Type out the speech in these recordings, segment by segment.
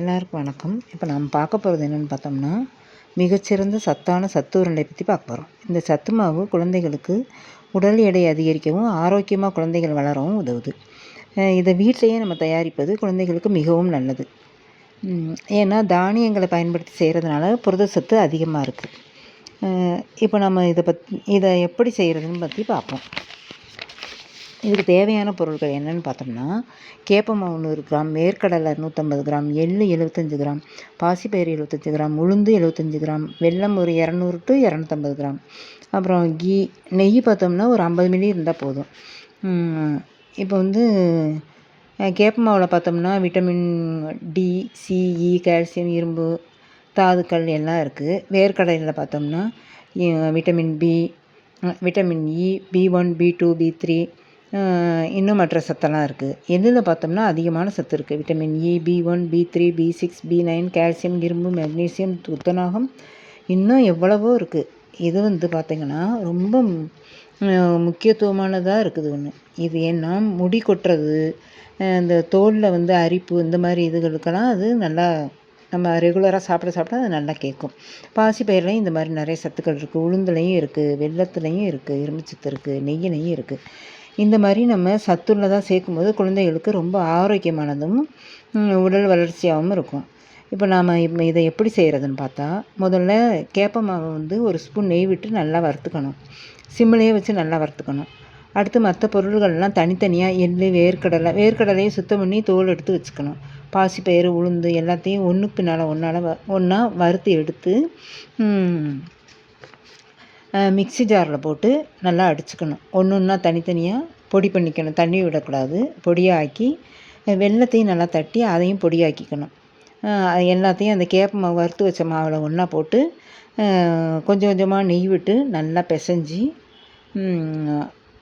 எல்லாருக்கும் வணக்கம். இப்போ நம்ம பார்க்க போகிறது என்னென்னு பார்த்தோம்னா மிகச்சிறந்த சத்தான சத்து உருண்டை பற்றி பார்க்க போகிறோம் இந்த சத்து மாவு குழந்தைகளுக்கு உடல் எடை அதிகரிக்கவும் ஆரோக்கியமாக குழந்தைகள் வளரவும் உதவுது. இதை வீட்டிலையே நம்ம தயாரிப்பது குழந்தைகளுக்கு மிகவும் நல்லது. ஏன்னா தானியங்களை பயன்படுத்தி செய்கிறதுனால புரத சத்து அதிகமாக இருக்குது இப்போ நம்ம இதை பத் இதை எப்படி செய்கிறதுன்னு பற்றி பார்ப்போம். இதுக்கு தேவையான பொருட்கள் என்னென்னு பார்த்தோம்னா கேப்பமாவு நூறு கிராம் வேர்க்கடலை நூற்றம்பது கிராம் எள் எழுபத்தஞ்சு கிராம் பாசிப்பயிறு எழுபத்தஞ்சு கிராம் உளுந்து எழுபத்தஞ்சு கிராம் வெல்லம் ஒரு இரநூறு டு இரநூத்தம்பது கிராம். அப்புறம் கீ நெய் பார்த்தோம்னா ஒரு ஐம்பது மில்லி இருந்தால் போதும். இப்போ வந்து கேப்ப மாவில் பார்த்தோம்னா விட்டமின் டி சிஇ கால்சியம் இரும்பு தாதுக்கள் எல்லாம் இருக்குது வேர்க்கடலையில் பார்த்தோம்னா vitamin B vitamin E B one B two B three இன்னும் மற்ற சத்தெல்லாம் இருக்குது எதில் பார்த்தோம்னா அதிகமான சத்து இருக்குது vitamin E B one B three B six B nine calcium இரும்பு மெக்னீசியம் துத்தநாகம். இன்னும் எவ்வளவோ இருக்குது இது வந்து பார்த்திங்கன்னா ரொம்ப முக்கியத்துவமானதாக இருக்குது ஒன்று இது ஏன்னா முடி கொட்டுறது இந்த தோலில் வந்து அரிப்பு இந்த மாதிரி இதுகளுக்கெல்லாம் அது நல்லா நம்ம ரெகுலராக சாப்பிட சாப்பிட அது நல்லா கேட்கும். பாசி பயிர்லையும் இந்த மாதிரி நிறைய சத்துக்கள் இருக்குது உளுந்துலையும் இருக்குது வெள்ளத்துலையும் இருக்குது இரும்பு சத்து இருக்குது நெய்யிலையும் இருக்குது இந்த மாதிரி நம்ம சத்துள்ளதாக சேர்க்கும்போது குழந்தைகளுக்கு ரொம்ப ஆரோக்கியமானதும் உடல் வளர்ச்சியாகவும் இருக்கும். இப்போ நாம் இதை எப்படி செய்கிறதுன்னு பார்த்தா முதல்ல கேப்ப மாவை வந்து ஒரு ஸ்பூன் நெய் விட்டு நல்லா வறுத்துக்கணும். சிம்மிலேயே வச்சு நல்லா வறுத்துக்கணும். அடுத்து மற்ற பொருள்கள்லாம் தனித்தனியாக எள்ளு வேர்க்கடலை வேர்க்கடலையும் சுத்தம் பண்ணி தோல் எடுத்து வச்சுக்கணும். பாசிப்பயிறு உளுந்து எல்லாத்தையும் ஒன்றுக்கு பின்னால் ஒன்றால் ஒன்றா வறுத்து எடுத்து மிக்ஸி ஜாரில் போட்டு நல்லா அடிச்சுக்கணும். ஒன்று ஒன்றா தனித்தனியாக பொடி பண்ணிக்கணும். தண்ணி விடக்கூடாது. பொடியாக ஆக்கி வெல்லத்தையும் நல்லா தட்டி அதையும் பொடியாக்கிக்கணும். எல்லாத்தையும் அந்த கேப்ப மாவு வறுத்து வச்ச மாவில் ஒன்றா போட்டு கொஞ்சம் கொஞ்சமாக நெய் விட்டு நல்லா பிசைஞ்சி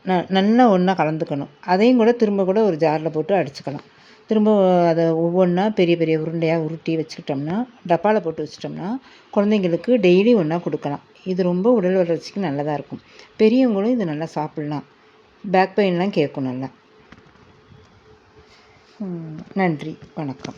ந நல்லா ஒன்றா கலந்துக்கணும். அதையும் கூட திரும்ப கூட ஒரு ஜாரில் போட்டு அடிச்சுக்கலாம். திரும்ப அதை ஒவ்வொன்றா பெரிய பெரிய உருண்டையாக உருட்டி வச்சுக்கிட்டோம்னா டப்பாவில் போட்டு வச்சிட்டோம்னா குழந்தைங்களுக்கு டெய்லி ஒன்றா கொடுக்கலாம். இது ரொம்ப உடல் வளர்ச்சிக்கு நல்லதாக இருக்கும். பெரியவங்களும் இது நல்லா சாப்பிட்லாம். பேக் பெயின்லாம் கேட்கும் நல்லா. நன்றி. வணக்கம்.